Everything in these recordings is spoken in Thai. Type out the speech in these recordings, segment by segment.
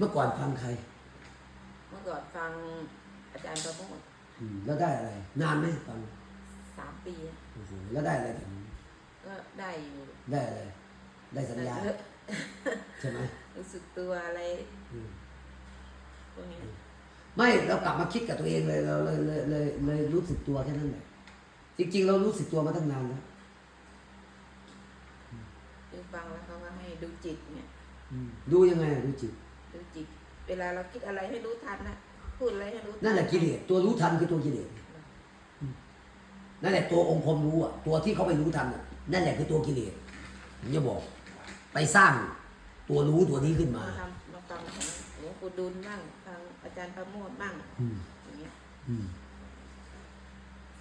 เมื่อก่อนฟังใครเมื่อก่อนฟังอาจารย์ประโมทอืมแล้วได้อะไร นานไหมฟังสามปีอะโอ้โหแล้วได้อะไรถึงก็ได้อยู่ได้อะไร ได้สัญญาเยอะ ใช่ไหมรู้สึกตัวอะไรอืม พวกนี้ไม่เรากลับมาคิดกับตัวเองเลยเราเลยเลยเลยเลยรู้สึกตัวแค่นั้นแหละจริงๆ เรารู้สึกตัวมาตั้งนานแล้วคือฟังแล้วเขาก็ให้ดูจิตเนี่ยอืมดูยังไงอะดูจิตดูจิต เวลาเราคิดอะไรให้รู้ทันนะพูดอะไรให้รู้ทันั่นแหละกิเลสตัวรู้ทันคือตัวกิเลสอืมนั่นแหละตัวองค์ความรู้อะตัวที่เขาไปรู้ทันอะนั่นแหละคือตัวกิเลสผมจะบอก ไปสร้างตัวรู้ตัวนี้ขึ้นมามาทำมาฟังของหลวงปู่ดุลบ้างฟังอาจารย์ประโมทบ้างอืมอย่างเงี้ยอืม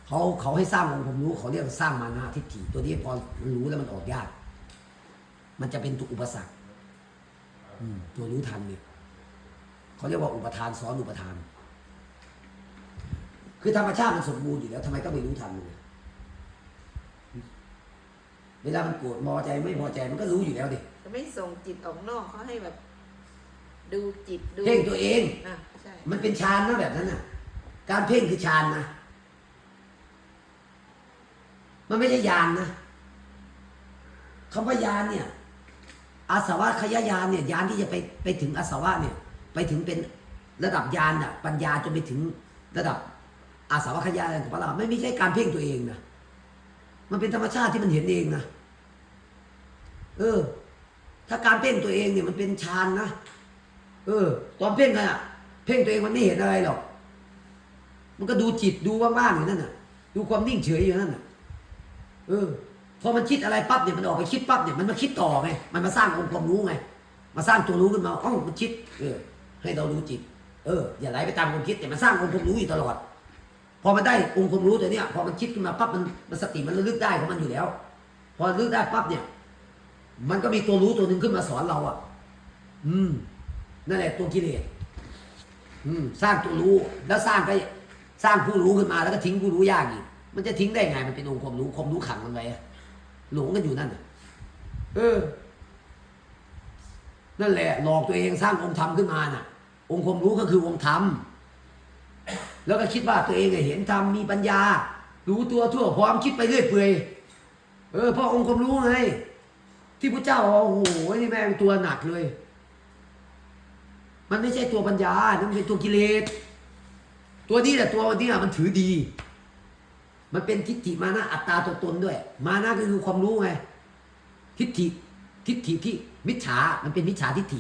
เขาเขาให้สร้างองค์ความรู้เขาเรียกว่าสร้างมานาทิฏฐิตัวนี้พอมันรู้แล้วมันออกยาก มันจะเป็นตัวอุปสรรคอืมตัวรู้ทันเนี่ย เขาเรียกว่าอุปทานซ้อนอุปทาน คือธรรมชาติมันสมบูรณ์อยู่แล้วทำไมต้องไปรู้ทันมันเนี่ยเวลามันโกรธพอใจไม่พอใจมันก็รู้อยู่แล้วดิจะไม่ส่งจิตออกนอกเขาให้แบบ ดูจิตดูเพ่งตัวเองอะใช่มันเป็นฌานนะแบบนั้นน่ะ การเพ่งคือฌานนะมันไม่ใช่ญาณนะคำว่าญาณเนี่ยอาสวะขยายานเนี่ยญาณที่จะไปไปถึงอาสวะเนี่ย ไปถึงเป็นระดับญาณน่ะปัญญาจนไปถึงระดับอาสาวะขยายานของพระเราไม่ไม่ใช่การเพ่งตัวเองนะมันเป็นธรรมชาติที่มันเห็นเองนะเออ ถ้าการเพ่งตัวเองเนี่ยมันเป็นฌานนะเออ ตอนเพ่งกันอะเพ่งตัวเองมันไม่เห็นอะไรหรอก มันก็ดูจิตดูว่างๆอยู่นั่นน่ะ ดูความนิ่งเฉยอยู่นั่นน่ะ เออพอมันคิดอะไรปั๊บเนี่ยมันออกไปคิดปั๊บเนี่ยมันมาคิดต่อไงมันมาสร้างองค์ความรู้ไง มาสร้างตัวรู้ขึ้นมาอ้าวมันคิด เออ ให้เรารู้จิต เออ อย่าไหลไปตามความคิดแต่มันสร้างองค์ความรู้อยู่ตลอด พอมันได้องค์ความรู้ตัวเนี้ยพอมันคิดขึ้นมาปั๊บมันมันสติมันระลึกได้ของมันอยู่แล้ว พอระลึกได้ปั๊บเนี่ย มันก็มีตัวรู้ตัวหนึ่งขึ้นมาสอนเราอะ อืมนั่นแหละตัวกิเลสอืม สร้างตัวรู้แล้วสร้างก็สร้างผู้รู้ขึ้นมาแล้วก็ทิ้งผู้รู้ยากอีกมันจะทิ้งได้ไงมันเป็นองค์ความรู้ความรู้ขังมันไว้หลงกันอยู่นั่นน่ะเออ นั่นแหละหลอกตัวเองสร้างองค์ธรรมขึ้นมาน่ะ องค์ความรู้ก็คือองค์ธรรมแล้วก็คิดว่าตัวเองเห็นธรรมมีปัญญา รู้ตัวทั่วพร้อมคิดไปเรื่อยเปื่อยเออเพราะองค์ความรู้ไงที่พระเจ้าโอ้โหนี่แม่งตัวหนักเลย มันไม่ใช่ตัวปัญญานันเป็นตัวกิเลสตัวนี้แหละตัวนี้อะมันถือดี มันเป็นทิฏฐิมานะอัตตาตัวตนด้วย มานะก็คือความรู้ไงทิฏฐิ ทิฏฐิที่มิจฉา มันเป็นมิจฉาทิฏฐิ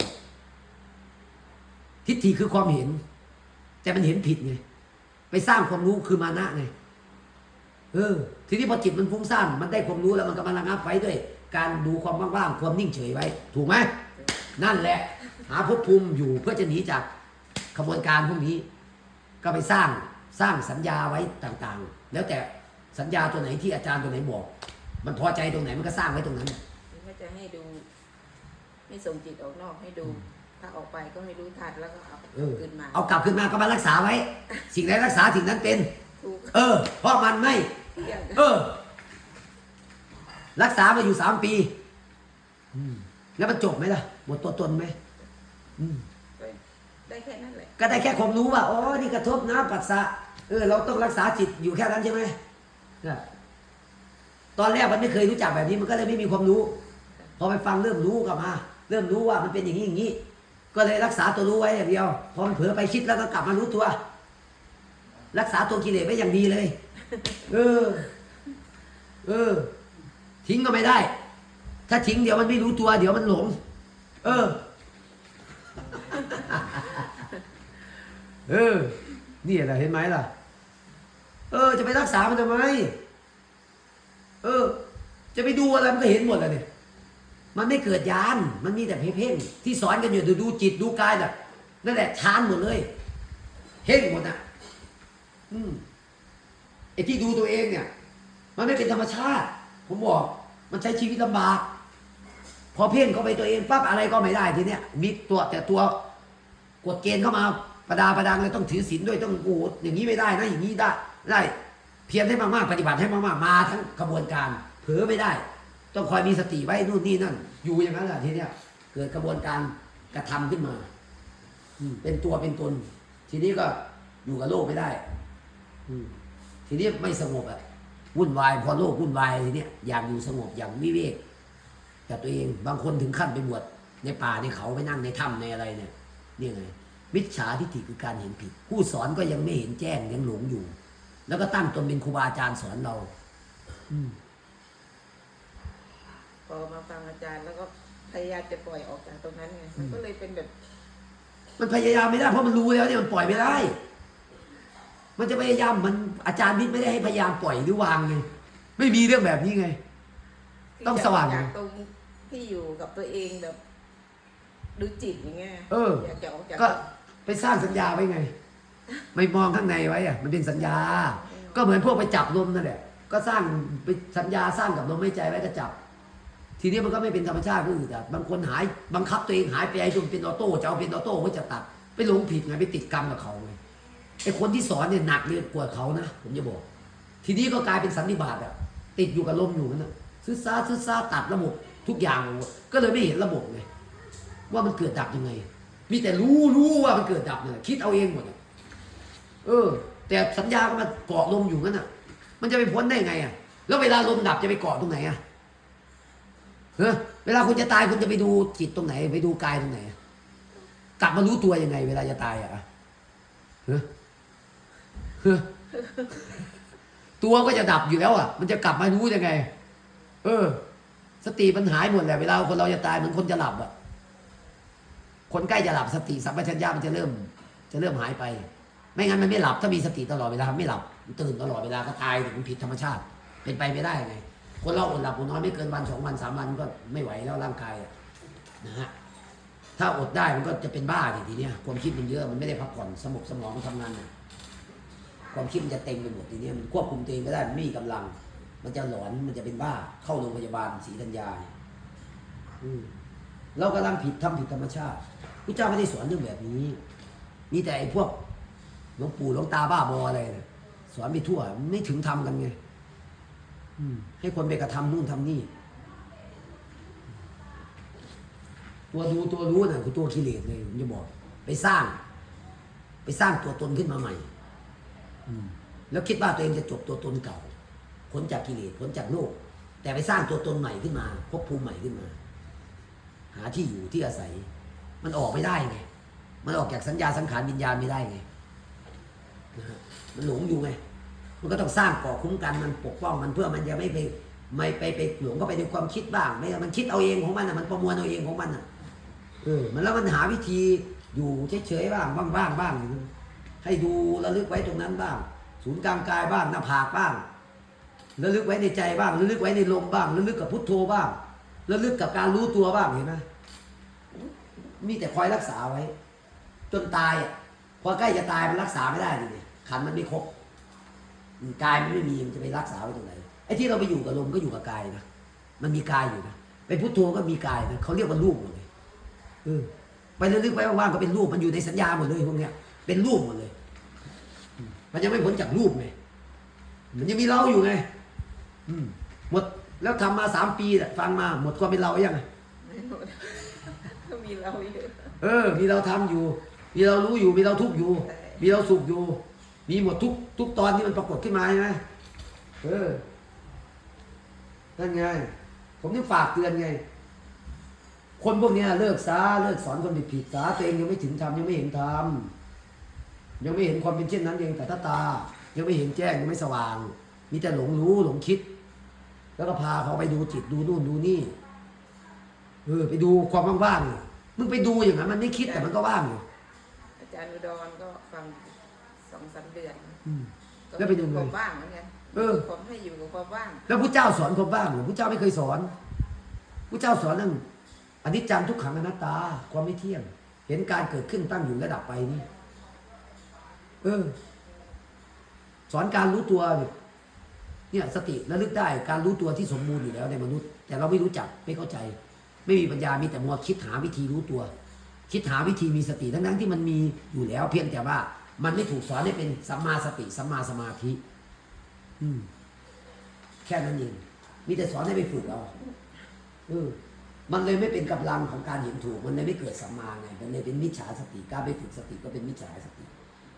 ทิฏฐิคือความเห็น แต่มันเห็นผิดไง ไปสร้างความรู้คือมานะไง เออ ทีนี้พอจิตมันฟุ้งซ่าน มันได้ความรู้แล้วมันก็มาระงับไว้ด้วย การดูความว่างๆ ความนิ่งเฉยไว้ ถูกไหม นั่นแหละ หาภพภูมิอยู่เพื่อจะหนีจากขบวนการพวกนี้ ก็ไปสร้าง สร้างสัญญาไว้ต่างๆ แล้วแต่สัญญาตัวไหนที่อาจารย์ตัวไหนบอก มันพอใจตรงไหนมันก็สร้างไว้ตรงนั้น จะให้ดู ไม่ส่งจิตออกนอกให้ดู ถ้าออกไปก็ให้รู้ทันแล้วก็เอาเออขึ้นมาเอากลับขึ้นมาก็มารักษาไว้ สิ่งใดรักษาสิ่งนั้นเป็น ถูกเออ เพราะมันไม่ เที่ยงเออ รักษามาอยู่สามปี อืม แล้วมันจบไหมล่ะ หมดตัวตนไหมอืม ได้แค่นั้นแหละ ก็ได้แค่ความรู้ว่า อ๋อ นี่กระทบน้ำปัสสะเออ เราต้องรักษาจิตอยู่แค่นั้นใช่ไหมเนี่ยตอนแรกมันไม่เคยรู้จักแบบนี้ มันก็เลยไม่มีความรู้ พอไปฟังเริ่มรู้กลับมา เริ่มรู้ว่ามันเป็นอย่างนี้อย่างนี้ ก็เลยรักษาตัวรู้ไว้อย่างเดียว พอมันเผลอไปคิดแล้วก็กลับมารู้ตัว รักษาตัวกิเลสไว้อย่างดีเลย เออ เออ ทิ้งก็ไม่ได้ ถ้าทิ้งเดี๋ยวมันไม่รู้ตัว เดี๋ยวมันหลง เออ เออ นี่แหละเห็นไหมล่ะ เออ จะไปรักษามันทำไม เออ จะไปดูอะไรมันก็เห็นหมดแล้วเนี่ย มันไม่เกิดยาน มันมีแต่เพ่งๆที่สอนกันอยู่ดูดูจิตดูกายน่ะนั่นแหละชานหมดเลยเพ่งหมดอะอืมไอ้ที่ดูตัวเองเนี่ย มันไม่เป็นธรรมชาติ ผมบอกมันใช้ชีวิตลำบาก พอเพ่งเข้าไปตัวเองปั๊บอะไรก็ไม่ได้ทีเนี้ยมีตัวแต่ตัวกฎเกณฑ์เข้ามาประดาประดังเลยต้องถือศีลด้วยต้องโอ้อย่างนี้ไม่ได้นะอย่างนี้ได้ได้ เพียรให้มากๆปฏิบัติให้มากๆมาทั้งกระบวนการเผลอไม่ได้ ต้องคอยมีสติไว้นู่นนี่นั่น อยู่อย่างนั้นแหละทีเนี้ยเกิดกระบวนการกระทำขึ้นมาอืมเป็นตัวเป็นตน ทีนี้ก็อยู่กับโลกไม่ได้อืมทีนี้ไม่สงบอะวุ่นวายพอโลกวุ่นวายทีเนี้ยอยากอยู่สงบอย่างวิเวกแต่ตัวเองบางคนถึงขั้นไปบวชในป่าในเขาไปนั่งในถ้ำในอะไรเนี่ยนี่ไงมิจฉาทิฏฐิคือการเห็นผิด ผู้สอนก็ยังไม่เห็นแจ้งยังหลงอยู่ แล้วก็ตั้งตนเป็นครูบาอาจารย์สอนเรา อืม พอมาฟังอาจารย์แล้วก็พยายามจะปล่อยออกจากตรงนั้นไงมันก็เลยเป็นแบบ มันพยายามไม่ได้เพราะมันรู้แล้วเนี่ยมันปล่อยไม่ได้ มันจะพยายามมันอาจารย์นิดไม่ได้ให้พยายามปล่อยหรือวางไงไม่มีเรื่องแบบนี้ไง ต้องสว่าง อยากตรงที่อยู่กับตัวเองแบบดูจิตอย่างเงี้ยเอออ ยากจะออกจากก็ไปสร้างสัญญาไว้ไง ไม่มองข้างในไว้อะมันเป็นสัญญา ก็เหมือนพวกไปจับลมนั่นแหละก็สร้างไปสัญญาสร้างกับลมไม่ใจไว้ก็จับ ทีนี้มันก็ไม่เป็นธรรมชาติก็อื่นแต่บางคนหายบังคับตัวเองหายไปไอ้จนเป็นออโต้จะเอาเป็นออโต้ก็จะตัดไปหลงผิดไงไปติดกรรมกับเขาไงไอ้คนที่สอนเนี่ยหนักเลยกว่าเขานะผมจะบอก ทีนี้ก็กลายเป็นสันนิบาตอะติดอยู่กับลมอยู่นั่นนะซื้อซาซื้อซาตัดระบบทุกอย่างก็เลยไม่เห็นระบบไงว่ามันเกิดดับยังไง มีแต่รู้รู้ว่ามันเกิดดับเนี่ยคิดเอาเองหมดเออ แต่สัญญาก็มาเกาะลมอยู่นั่นน่ะมันจะไปพ้นได้ไงอะแล้วเวลาลมดับจะไปเกาะตรงไหนอะ เฮ้เวลาคุณจะตายคุณจะไปดูจิตตรงไหน ไปดูกายตรงไหน กลับมารู้ตัวยังไง เวลาจะตายอะเฮ้เฮ้ตัวก็จะดับอยู่แล้วอะ มันจะกลับมารู้ยังไง เออ สติมันหายหมดแหละเวลาคนเราจะตายเหมือนคนจะหลับอะ คนใกล้จะหลับสติสัมปชัญญะมันจะเริ่ม จะเริ่มหายไป ไม่งั้นมันไม่หลับถ้ามีสติตลอดเวลาไม่หลับตื่นตลอดเวลาก็ตายถึงผิดธรรมชาติ เป็นไปไม่ได้ไง คนเราอดหลับอดนอนไม่เกินวันสองวันสามวันก็ไม่ไหวแล้วร่างกายนะฮะถ้าอดได้มันก็จะเป็นบ้าทีทีเนี้ยความคิดมันเยอะมันไม่ได้พักผ่อนสมองสมองมันทำงานนักความคิดมันจะเต็มไปหมดทีเนี้ยมันควบคุมตัวเองไม่ได้มันไม่มีกำลัง มันจะหลอนมันจะเป็นบ้าเข้าโรงพยาบาลศรีธัญญาเนี่ยอืมเรากำลังผิดทำผิดธรรมชาติพระเจ้าไม่ได้สอนเรื่องแบบนี้มีแต่ไอ้พวกหลวงปู่หลวงตาบ้าบออะไรนี่ยสอนไปทั่วไม่ถึงทำกันไง ให้คนไปกระทำนู่นทำนี่ ตัวดูตัวรู้น่ะคือตัวกิเลสเลยผมจะบอก ไปสร้าง ไปสร้างตัวตนขึ้นมาใหม่อืมแล้วคิดว่าตัวเองจะจบตัวตนเก่าพ้นจากกิเลสพ้นจากโลก แต่ไปสร้างตัวตนใหม่ขึ้นมาภพภูมิใหม่ขึ้นมา หาที่อยู่ที่อาศัย มันออกไม่ได้ไงมันออกจากสัญญาสังขารวิญญาณไม่ได้ไงนะฮะมันหลงอยู่ไง มันก็ต้องสร้างกราะคุ้มกันมันปกป้องมันเพื่อมันจะไม่ไปไม่ไปไปหลงเข้าไปในความคิดบ้างไม่มันคิดเอาเองของมันอะมันประมวลเอาเองของมันอะเออมันแล้วมันหาวิธีอยู่เฉยๆบ้างบ้างบ้างบ้างให้ดูระลึกไว้ตรงนั้นบ้าง ศูนย์กลางกายบ้างหน้าผากบ้างระลึกไว้ในใจบ้างระลึกไว้ในลมบ้างระลึกกับพุทโธบ้างระลึกกับการรู้ตัวบ้างเห็นไหมมีแต่คอยรักษาไว้ จนตายพอใกล้จะตายมันรักษาไม่ได้ดิขันมันไม่ครบ กายมันไม่มีมันจะไปรักษาไว้ตรงไหนไอ้ที่เราไปอยู่กับลมก็อยู่กับกายนะมันมีกายอยู่นะไปพุทโธก็มีกายนะเขาเรียกว่ารูปหมดเลยเออไประลึกไว้ว่างๆก็เป็นรูปมันอยู่ในสัญญาหมดเลยพวกเนี้ย เป็นรูปหมดเลยอืมมันยังไม่พ้นจากรูปไงมันยังมีเราอยู่ไงอืมหมดแล้วทำมาสามปีแหละฟังมา หมดความเป็นเรายังไงไม่หมดก็มีเราอยู่เออ มีเราทำอยู่ มีเรารู้อยู่มีเราทุกข์อยู่ใช่มีเราสุขอยู่ มีหมดทุกทุกตอนที่มันปรากฏขึ้นมาใช่ไหมเออนั่นไง ผมนี่ฝากเตือนไง คนพวกนี้เลิกซะเลิกสอนคนผิดผิดซะตัวเองยังไม่ถึงธรรมยังไม่เห็นธรรมยังไม่เห็นความเป็นเช่นนั้นเองแต่ถ้าตา ยังไม่เห็นแจ้งยังไม่สว่าง มีแต่หลงรู้หลงคิด แล้วก็พาเขาไปดูจิตดูนู่นดูนี่เออไปดูความว่างๆมึงไปดูอย่างนั้นมันไม่คิดแต่มันก็ว่างอยู่อาจารย์อุดรก็ฟัง สองสามเดือนอืมก็แล้วเป็นยังไงความว่างเหมือนกันเออผมให้อยู่กับความว่าง แล้วพระเจ้าสอนความว่างเหรือพระเจ้าไม่เคยสอนพระเจ้าสอนเรื่องอนิจจังทุกขังอนัตตา ความไม่เที่ยง เห็นการเกิดขึ้นตั้งอยู่ระดับไปนี่เออ สอนการรู้ตัวเนี่ยเนี่ยสติระลึกได้การรู้ตัวที่สมบูรณ์อยู่แล้วในมนุษย์ แต่เราไม่รู้จักไม่เข้าใจ ไม่มีปัญญามีแต่มัวคิดหาวิธีรู้ตัว คิดหาวิธีมีสติทั้งนั้นที่มันมีอยู่แล้ว เพียงแต่ว่า มันไม่ถูกสอนให้เป็นสัมมาสติสัมมาสมาธิ อืม แค่นั้นเองมีแต่สอนให้ไปฝึกเอาเออมันเลยไม่เป็นกำลังของการเห็นถูก มันเลยไม่เกิดสัมมาไงมันเลยเป็นมิจฉาสติการไปฝึกสติก็เป็นมิจฉาสติ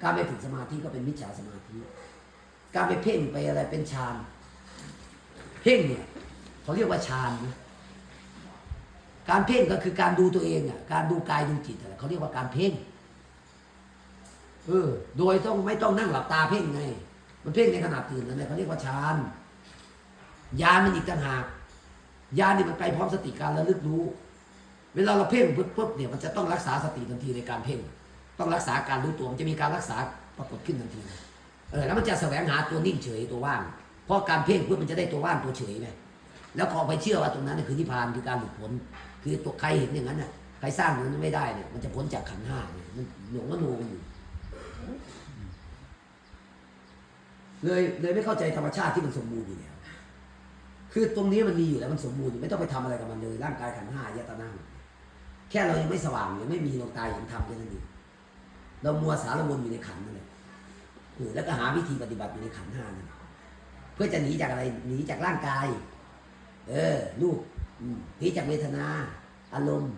การไปฝึกสมาธิก็เป็นมิจฉาสมาธิ การไปเพ่งไปอะไรเป็นฌานเพ่งเนี่ยเขาเรียกว่าฌานนะการเพ่งก็คือการดูตัวเองอะการดูกายดูจิตอะไรเขาเรียกว่าการเพ่ง เออ โดยต้องไม่ต้องนั่งหลับตาเพ่งไง มันเพ่งในขณะตื่นนั่นแหละเขาเรียกว่าฌานญาณมันอีกต่างหากญาณนี่มันไปพร้อมสติการระลึกรู้ เวลาเราเพ่งปุ๊บปุ๊บเนี่ยมันจะต้องรักษาสติทันทีในการเพ่ง ต้องรักษาการรู้ตัวมันจะมีการรักษาปรากฏขึ้นทันทีเออแล้วมันจะแสวงหาตัวนิ่งเฉยตัวว่าง เพราะการเพ่งปุ๊บมันจะได้ตัวว่างตัวเฉยไงแล้วพอไปเชื่อว่าตรงนั้นคือนิพพานคือการหลุดพ้นคือตัวใครเห็นอย่างนั้นน่ะใครสร้างอย่างนั้นไม่ได้เนี่ยมันจะพ้นจากขันห้าเนี่ยมันหลงมโนอยู่ เลยเลยไม่เข้าใจธรรมชาติที่มันสมบูรณ์อยู่แล้วคือตรงนี้มันมีอยู่แล้วมันสมบูรณ์อยู่ไม่ต้องไปทำอะไรกับมันเลยร่างกายขันห้ายตนะแค่เรายังไม่สว่างยังไม่มีดวงตาเห็นธรรมแค่นั้นเองเรามัวสารวนอยู่ในขันนั่นแหละแล้วก็หาวิธีปฏิบัติอยู่ในขันห้านั่นเพื่อจะหนีจากอะไรหนีจากร่างกาย เออลูกหนีจากเวทนา อารมณ์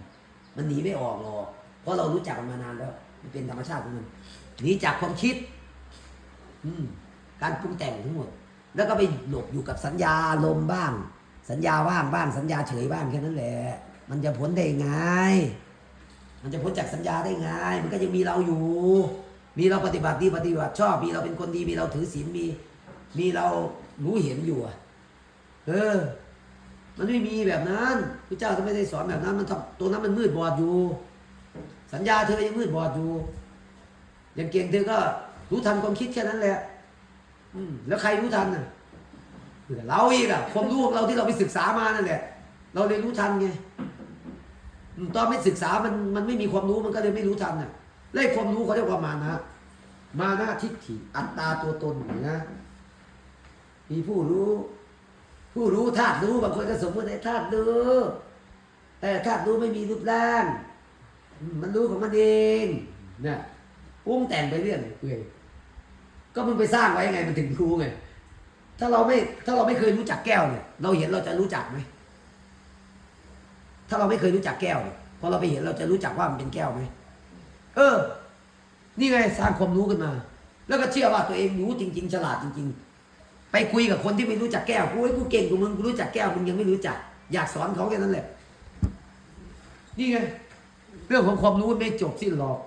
มันหนีไม่ออกหรอกเพราะเรารู้จักมันมานานแล้ว มันเป็นธรรมชาติของมันหนีจากความคิด อืม การปรุงแต่งทั้งหมด แล้วก็ไปหลบอยู่กับสัญญาลมบ้าง สัญญาว่างบ้าง สัญญาเฉยบ้างแค่นั้นแหละ มันจะพ้นได้ไงมันจะพ้นจากสัญญาได้ไงมันก็ยังมีเราอยู่ มีเราปฏิบัติดีปฏิบัติชอบ มีเราเป็นคนดี มีเราถือศีล มี มีเรารู้เห็นอยู่อะเออ มันไม่มีแบบนั้นพระเจ้าจะไม่ได้สอนแบบนั้น มันตัวนั้นมันมืดบอดอยู่ สัญญาเธอยังมืดบอดอยู่ อย่างเก่งเธอก็รู้ทันความคิดแค่นั้นแหละ แล้วใครรู้ทันน่ะเราอีกอะความรู้ของเราที่เราไปศึกษามานั่นแหละ เราเลยรู้ทันไงตอนไม่ศึกษามันมันไม่มีความรู้มันก็เลยไม่รู้ทันน่ะและไอ้ความรู้เขาเรียกว่ามานะ มานะทิฏฐิอัตตาตัวตนนะ มีผู้รู้ ผู้รู้ธาตุรู้บางคนก็สมมติในธาตุรู้แต่ธาตุรู้ไม่มีรูปร่าง มันรู้ของมันเองเนี่ยปรุงแต่งไปเรื่อยเปื่อย ก็มันไปสร้างไว้ไงมันถึงรู้ไง ถ้าเราไม่ถ้าเราไม่เคยรู้จักแก้วเนี่ย เราเห็นเราจะรู้จักไหมถ้าเราไม่เคยรู้จักแก้วเนี่ยพอเราไปเห็นเราจะรู้จักว่ามันเป็นแก้วไหมเออ นี่ไงสร้างความรู้ขึ้นมา แล้วก็เชื่อว่าตัวเองรู้จริง ๆ ฉลาดจริง ๆ ไปคุยกับคนที่ไม่รู้จักแก้วกูไอ้ยกูเก่งกว่ามึงกูรู้จักแก้วมึงยังไม่รู้จัก อยากสอนเขาแค่นั้นแหละ นี่ไง เรื่องของความรู้ไม่จบสิ้นหรอก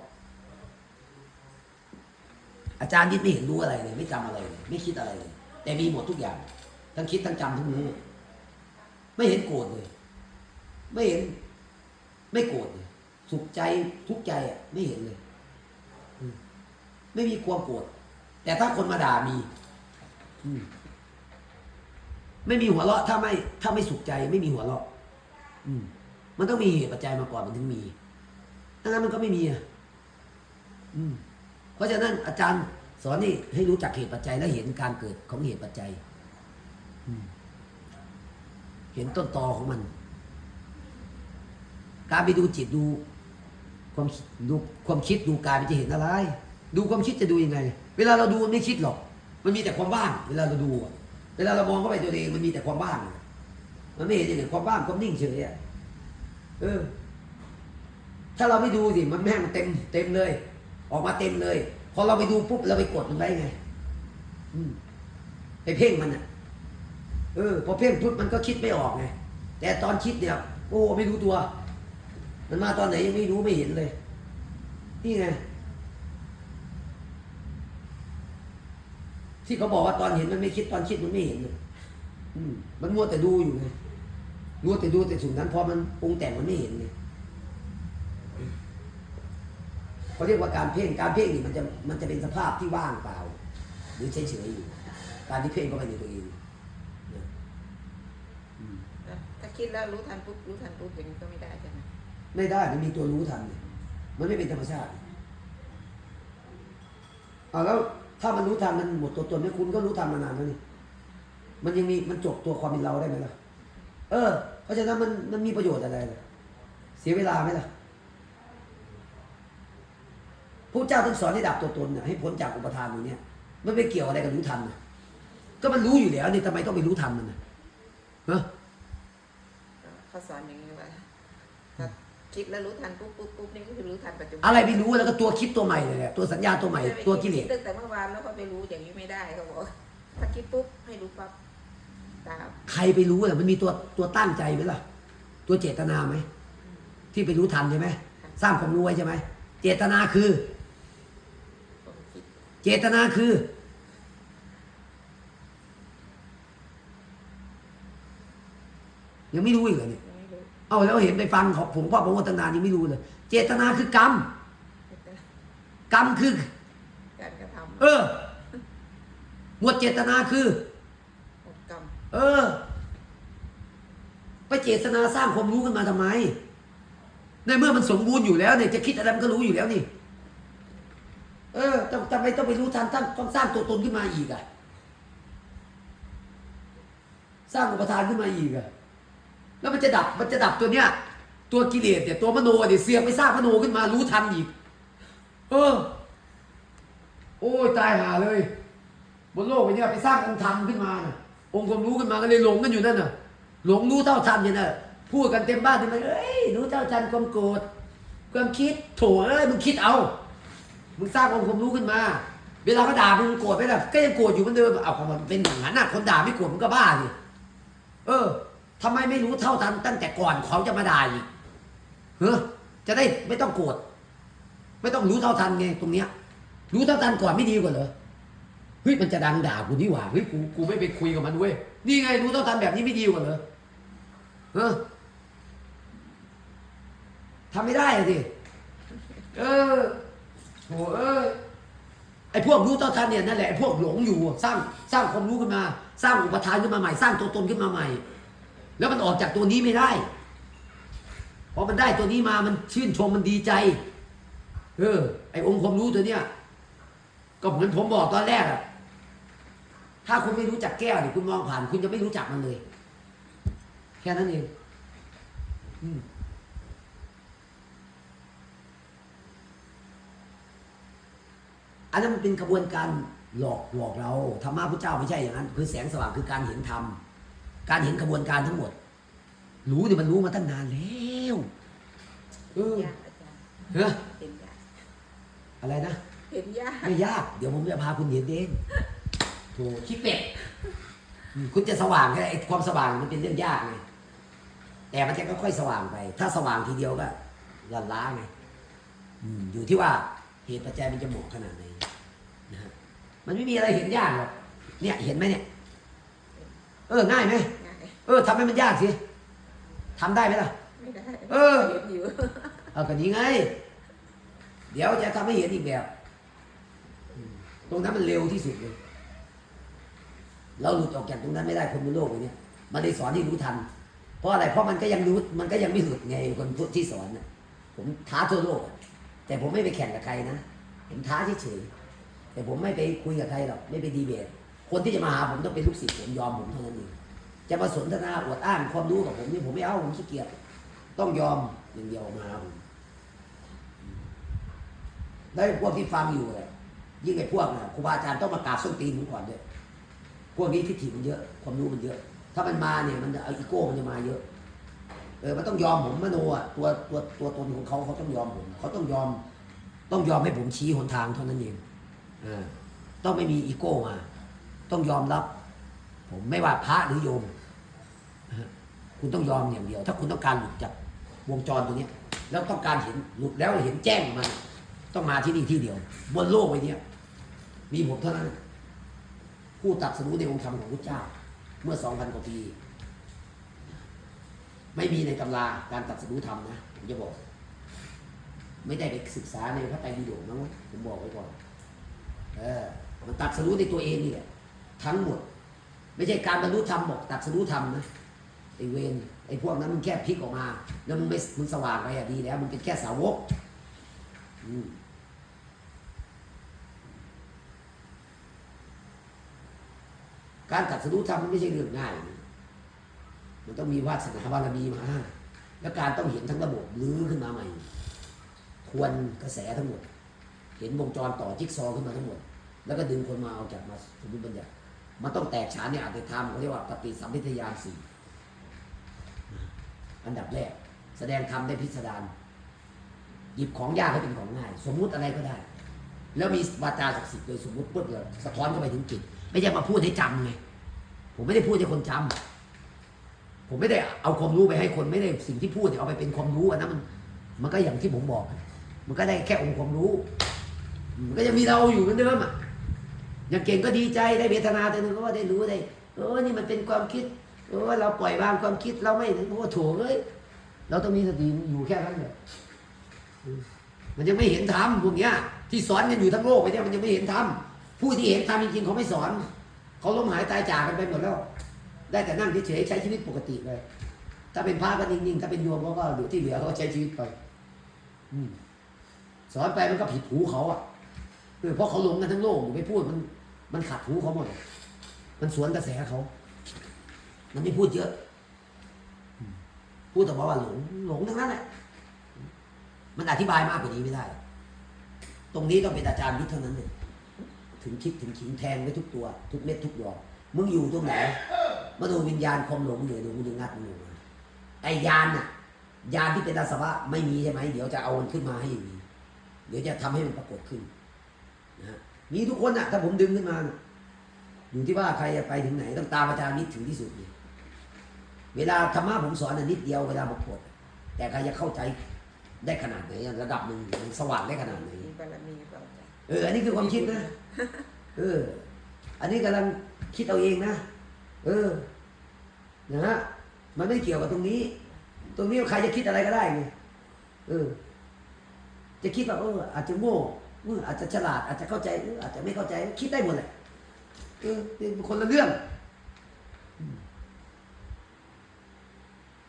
อาจารย์ยิดไม่เห็นรู้อะไรเลย ไม่จำอะไรเลยไม่คิดอะไรเลย แต่มีหมดทุกอย่าง ทั้งคิดทั้งจำทั้งรู้ ไม่เห็นโกรธเลย ไม่เห็น ไม่โกรธเลยสุขใจทุกใจอะไม่เห็นเลยไม่มีความโกรธแต่ถ้าคนมาด่ามีอมไม่มีหัวเราะถ้าไม่ ถ้าไม่สุขใจ ไม่มีหัวเราะอืม มันต้องมีเหตุปัจจัยมาก่อนมันถึงมีถ้างั้นมันก็ไม่มีอะ อืม เพราะฉะนั้นอาจารย์สอนนี่ให้รู้จักเหตุปัจจัยและเห็นการเกิดของเหตุปัจจัยเห็นต้นตอของมัน การไปดูจิตดู ความดูความคิดดูกายมันจะเห็นอะไร ดูความคิดจะดูยังไง เวลาเราดูมันไม่คิดหรอก มันมีแต่ความว่าง เวลาเราดู เวลาเรามองเข้าไปตัวเองมันมีแต่ความว่าง มันไม่เห็นอย่างความว่างความนิ่งเฉยอะเออ ถ้าเราไม่ดูสิมันแม่งเต็มเต็มเลย ออกมาเต็มเลยพอเราไปดูปุ๊บเราไปกดมันไว้ไง อืมไปเพ่งมันอะ เออ พอเพ่งปุ๊บมันก็คิดไม่ออกไง แต่ตอนคิดเนี่ย โอ้ไม่รู้ตัว มันมาตอนไหนยังไม่รู้ไม่เห็นเลย นี่ไง ที่เขาบอกว่าตอนเห็นมันไม่คิดตอนคิดมันไม่เห็นเลยมันมัวแต่ดูอยู่ไงมัวแต่ดูแต่สิ่งนั้นพอมันปรุงแต่งมันไม่เห็นไง เขาเรียกว่าการเพ่งการเพ่งนี่มันจะมันจะเป็นสภาพที่ว่างเปล่า หรือเฉยๆอยู่การที่เพ่งเข้าไปในตัวเองเนี่ยอืมถ้าคิดแล้วรู้ทันปุ๊บรู้ทันปุ๊บอย่างนี้ก็ไม่ได้ใช่ไหมไม่ได้มันมีตัวรู้ทันเนี่ยมันไม่เป็นธรรมชาติเอาแล้วถ้ามันรู้ทันมันหมดตัวตนไหมคุณก็รู้ทันมานานแล้วนี่มันยังมีมันจบตัวความเป็นเราได้ไหมล่ะ เออ เพราะฉะนั้นมันมันมีประโยชน์อะไรล่ะเสียเวลาไหมล่ะ พระเจ้าถึงสอนให้ดับตัวตนเนี่ยให้พ้นจากอุปทานอยู่เนี่ยมันไม่เกี่ยวอะไรกับรู้ทันนะก็มันรู้อยู่แล้วนี่ทำไมต้องไปรู้ทันมันนะเนอะก็เขาสอนอย่างนี้ว่าคิดแล้วรู้ทันปุ๊บปุ๊บปุ๊บนี่ก็คือรู้ทันปัจจุบันอะไรไม่รู้แล้วก็ตัวคิดตัวใหม่เลยแหละตัวสัญญาตัวใหม่ตัวกิเลสตั้งแต่เมื่อวานแล้วก็ไปรู้อย่างนี้ไม่ได้เขาบอกถ้าคิดปุ๊บให้รู้ปั๊บตามใครไปรู้ล่ะมันมีตัวตัวตั้งใจไหมล่ะ ตัวเจตนาไหมที่ไปรู้ทันใช่ไหมสร้างความรู้ไว้ใช่ไหมเจตนาคือความคิด เจตนาคือ ยังไม่รู้อีกเหรอเนี่ยยังไม่รู้เอาแล้วเห็นไปฟังของผมพ่อผมว่าตั้งนานยังไม่รู้เลยเจตนาคือกรรม กรรมคือ การกระทำเออ หมวดเจตนาคือหมดกรรม เออ ไปเจตนาสร้างความรู้ขึ้นมาทำไม ในเมื่อมันสมบูรณ์อยู่แล้วเนี่ยจะคิดอะไรมันก็รู้อยู่แล้วนี่ เออทำไมต้องไปรู้ทันต้องต้องสร้างตัวตนขึ้นมาอีกอะสร้างอุปทานขึ้นมาอีกอะแล้วมันจะดับมันจะดับตัวเนี้ย ตัวกิเลสเนี่ยตัวมโนเนี่ยเสียงไปสร้างมโนขึ้นมารู้ทันอีก เออ โอ้ยตายหาเลย บนโลกใบเนี้ยไปสร้างองค์ธรรมขึ้นมานะองค์ความรู้ขึ้นมาก็เลยหลงกันอยู่นั่นน่ะ หลงรู้เท่าทันอย่างนั้นน่ะพูดกันเต็มบ้านเต็มเมืองเอ้ยรู้เท่าทันความโกรธความคิดโถเอ้ยมึงคิดเอา มึงสร้างองค์ความรู้ขึ้นมา เวลาเขาด่ามึงโกรธไหมล่ะก็ยังโกรธอยู่เหมือนเดิมเอาของมันเป็นอย่างนั้นน่ะคนด่าไม่โกรธมึงก็บ้าสิเออทำไมไม่รู้เท่าทันตั้งแต่ก่อนเขาจะมาด่าอีกเฮ้อจะได้ไม่ต้องโกรธไม่ต้องรู้เท่าทันไงตรงเนี้ย รู้เท่าทันก่อนไม่ดีกว่าเหรอเฮ้ยมันจะดังด่ากูนี่หว่าเฮ้ยกูกูไม่ไปคุยกับมันเว้ยนี่ไงรู้เท่าทันแบบนี้ไม่ดีกว่าเหรอเออทำไม่ได้อะสิเออ โหเอ้ยไอ้พวกรู้เท่าทันเนี่ยนั่นแหละไอ้พวกหลงอยู่สร้างสร้างความรู้ขึ้นมา สร้างอุปทานขึ้นมาใหม่ สร้างตัวตนขึ้นมาใหม่ แล้วมันออกจากตัวนี้ไม่ได้พอมันได้ตัวนี้มามันชื่นชมมันดีใจ เออ ไอ้องค์ความรู้ตัวเนี้ยก็เหมือนผมบอกตอนแรกอะถ้าคุณไม่รู้จักแก้วเนี่ยคุณมองผ่าน คุณจะไม่รู้จักมันเลย แค่นั้นเอง อืม อันนั้นมันเป็นกระบวนการหลอกหลอกเราธรรมะพระเจ้าไม่ใช่อย่างนั้น คือแสงสว่างคือการเห็นธรรมการเห็นกระบวนการทั้งหมด รู้เนี่ยมันรู้มาตั้งนานแล้วเออยากอาจารย์เฮ้ยเห็นยากอะไรนะเห็นยากไม่ยาก เดี๋ยวผมจะพาคุณเห็นเองโถคิดเป็ดอืมคุณจะสว่างแค่ไอ้ความสว่างมันเป็นเรื่องยากไงแต่มันจะค่อยๆสว่างไป ถ้าสว่างทีเดียวก็หลันล้าไงอืมอยู่ที่ว่าเหตุปัจจัยมันจะเหมาะขนาดไหนนะฮะ มันไม่มีอะไรเห็นยากหรอกเนี่ยเห็นไหมเนี่ย เออง่ายไหมง่ายเออทำให้มันยากสิทำได้ไหมล่ะไม่ได้เออเห็นอยู่เอากันนี้ไง เดี๋ยวจะทำให้เห็นอีกแบบอืมตรงนั้นมันเร็วที่สุดเลย เราหลุดออกจากตรงนั้นไม่ได้คนบนโลกเลยเนี่ยมันเลยสอนให้รู้ทัน เพราะอะไร เพราะมันก็ยังรู้ มันก็ยังไม่หลุดไงคนพูดที่สอนน่ะ ผมท้าทั่วโลกอะแต่ผมไม่ไปแข่งกับใครนะ ผมท้าเฉยๆ แต่ผมไม่ไปคุยกับใครหรอกไม่ไปดีเบต คนที่จะมาหาผมต้องเป็นลูกศิษย์ผมยอมผมเท่านั้นเองจะมาสนทนาอวดอ้างความรู้กับผมนี่ผมไม่เอาผมขี้เกียจต้องยอมอย่างเดียวมาผมแล้วพวกที่ฟังอยู่เลยยิ่งไอ้พวกน่ะครูบาอาจารย์ต้องมากราบส้นตีนผมก่อนด้วยพวกนี้ทิฏฐิมันเยอะ ความรู้มันเยอะ ถ้ามันมาเนี่ยมันจะเอาอีโก้มันจะมาเยอะเออมันต้องยอมผมมโนอะตัวตัวตัวตนของเขาเขาต้องยอมผมเขาต้องยอม ต้องยอมให้ผมชี้หนทางเท่านั้นเอง ต้องไม่มีอีโก้มา ต้องยอมรับ ผมไม่ว่าพระหรือโยม คุณต้องยอมอย่างเดียว ถ้าคุณต้องการหลุดจากวงจรตัวนี้ แล้วต้องการเห็นหลุดแล้วเห็นแจ้งออกมาต้องมาที่นี่ที่เดียว บนโลกใบนี้มีผมเท่านั้น ผู้ตัดสรู้ในองค์ธรรมของพระเจ้า เมื่อสองพันกว่าปี ไม่มีในตำราการตัดสรู้ธรรมนะผมจะบอก ไม่ได้ไปศึกษาในพระไตรปิฎกนะผมบอกไว้ก่อน เออมันตัดสรู้ในตัวเองนี่แหละทั้งหมด ไม่ใช่การบรรลุธรรมบอกตัดสรู้ธรรมนะไอเวนไอพวกนั้นมึงแค่พลิกออกมา แล้วมึงไม่มึงสว่างไปอะดีแล้วมึงเป็นแค่สาวกอืมการตัดสรู้ธรรมมันไม่ใช่เรื่องง่าย มันต้องมีวาสนาบารมีมา แล้วการต้องเห็นทั้งระบบลื้อขึ้นมาใหม่ ควรกระแสทั้งหมด เห็นวงจรต่อจิ๊กซอขึ้นมาทั้งหมด แล้วก็ดึงคนมาเอาจากมาสมมติบัญญัติมันต้องแตกฉานในอัตถธรรมเขาเรียกว่าปฏิสัมพิทยานสี่อันดับแรก แสดงธรรมได้พิสดารหยิบของยากให้เป็นของง่าย สมมุติอะไรก็ได้ แล้วมีวาจาศักดิ์สิทธิ์โดยสมมุติปุ๊บเลยสะท้อนเข้าไปถึงจิตไม่ใช่มาพูดให้จำไงผมไม่ได้พูดให้คนจำผมไม่ได้เอาความรู้ไปให้คนไม่ได้สิ่งที่พูดเนี่ยเอาไปเป็นความรู้อันนั้นมัน มันก็อย่างที่ผมบอก มันก็ได้แค่องค์ความรู้ มันก็ยังมีเราอยู่เหมือนเดิมอะอย่างเก่งก็ดีใจได้เวทนาแต่นึงก็ว่าได้รู้ได้เออนี่มันเป็นความคิดเออเราปล่อยวางความคิดเราไม่โอ้โถเอ้ยเราต้องมีสติอยู่แค่นั้นเลยมันยังไม่เห็นธรรมพวกเนี้ย ที่สอนกันอยู่ทั้งโลกไปเนี่ยมันยังไม่เห็นธรรมผู้ที่เห็นธรรมจริงๆเขาไม่สอนเขาล้มหายตายจากกันไปหมดแล้ว ได้แต่นั่งเฉยๆใช้ชีวิตปกติเลยถ้าเป็นพระก็นิ่งๆถ้าเป็นโยมเขาก็ดูที่เหลือเขาก็ใช้ชีวิตไปอืสอนไปมันก็ผิดหูเขาอะ อเพราะเขาหลงกันทั้งโลกอยู่ไม่พูดมันมันขัดหูเขาหมด มันสวนกระแสเขา มันไม่พูดเยอะ พูดแต่ว่าหลงหลงทั้งนั้นแหละ มันอธิบายมากกว่านี้ไม่ได้ ตรงนี้ต้องเป็นอาจารย์วิทย์เท่านั้นเลยถึงคิดถึงขิงแทงไว้ทุกตัว ทุกเม็ดทุกหยอดมึงอยู่ตรงไหนมาดูวิญญาณความหลงอยู่ดูมึงดูงัดมึงอยู่มาไอ้ยานน่ะ ยานที่เป็นอาสวะไม่มีใช่ไหมเดี๋ยวจะเอามันขึ้นมาให้มีเดี๋ยวจะทำให้มันปรากฏขึ้น นะฮะมีทุกคนน่ะถ้าผมดึงขึ้นมาน่ะอยู่ที่ว่าใครจะไปถึงไหน ต้องตามอาจารย์นิดถึงที่สุดเลยเวลาธรรมะผมสอนน่ะนิดเดียวเวลาบอกกดแต่ใครจะเข้าใจได้ขนาดไหนระดับหนึ่งมันสว่างได้ขนาดไหนมีบารมีเปล่าจ๊ะเอออันนี้คือความคิดนะเออ อันนี้กำลังคิดเอาเองนะเออนะฮะมันไม่เกี่ยวกับตรงนี้ ตรงนี้ใครจะคิดอะไรก็ได้ไงเออ จะคิดว่าเอออาจจะโง่เอออาจจะฉลาดอาจจะเข้าใจเอออาจจะไม่เข้าใจคิดได้หมดแหละเออเป็นคนละเรื่อง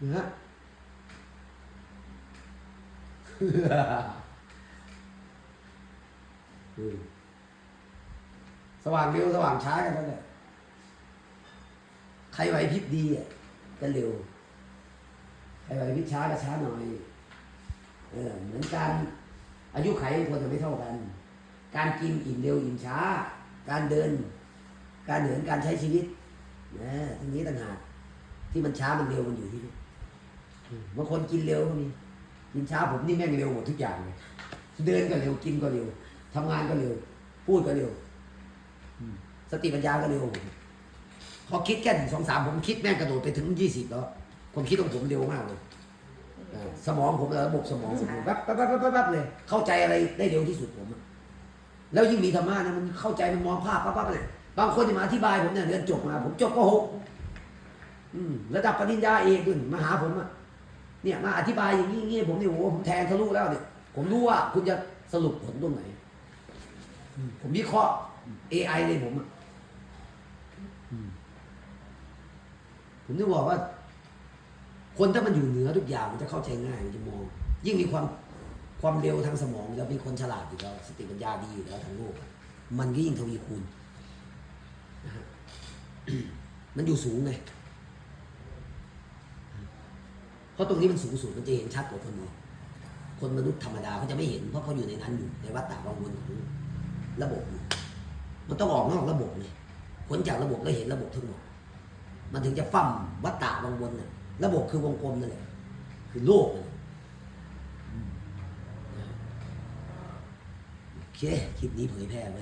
นะฮะอืมสว่างเร็วสว่างช้ากันนั่นแหละใครไหวพริบดีอะก็เร็วใครไหวพริบช้าก็ช้าหน่อยเออเหมือนการอายุไขของคนจะไม่เท่ากัน การกินอิ่มเร็วอิ่มช้า การเดิน การเหินการใช้ชีวิตนะตรงนี้ต่างหากที่มันช้ามันเร็วมันอยู่ที่นี่อืมบางคนกินเร็วก็มีกินช้าผมนี่แม่งเร็วหมดทุกอย่างเลยเดินก็เร็วกินก็เร็วทำงานก็เร็ว พูดก็เร็วอืมสติปัญญาก็เร็วผมพอคิดแค่หนึ่งสองสามผมคิดแม่งกระโดดไปถึงยี่สิบแล้วความคิดของผมเร็วมากเลยเออสมองผมระบบสมองผมแป๊บแป๊บแป๊บแป๊บแป๊บเลย เข้าใจอะไรได้เร็วที่สุดผมอะ แล้วยิ่งมีธรรมะนะมันเข้าใจมันมองภาพปั๊บปั๊บเลยบางคนจะมาอธิบายผมเนี่ยเรียนจบมา ผมจบปหกระดับปริญญาเอกด้วยมาหาผมอะเนี่ยมาอธิบายอย่างนี้งี้ผมเนี่ยโอ้โหผมแทงทะลุแล้วเนี่ย ผมรู้ว่าคุณจะสรุปผลตรงไหนผมวิเคราะห์ AI เลยผมอะผมถึงบอกว่า คนถ้ามันอยู่เหนือทุกอย่างมันจะเข้าใจง่ายมันจะมอง ยิ่งมีความ ความเร็วทางสมองแล้วเป็นคนฉลาดอยู่แล้วสติปัญญาดีอยู่แล้วทางโลกมันก็ยิ่งทวีคูณนะฮะมันอยู่สูงไงเพราะตรงนี้มันสูงสุดมันจะเห็นชัดกว่าคนอื่นคนมนุษย์ธรรมดาเขาจะไม่เห็นเพราะเขาอยู่ในนั้นอยู่ในวัฏฏะวังวนของระบบอยู่มันต้องออกนอกระบบไงพ้นจากระบบแล้วเห็นระบบทั้งหมด มันถึงจะฟั่มวัฏฏะวังวนน่ะระบบคือวงกลมนั่นแหละคือโลกนั่นแหละอืมโอ เค คลิปนี้เผยแพร่ไหม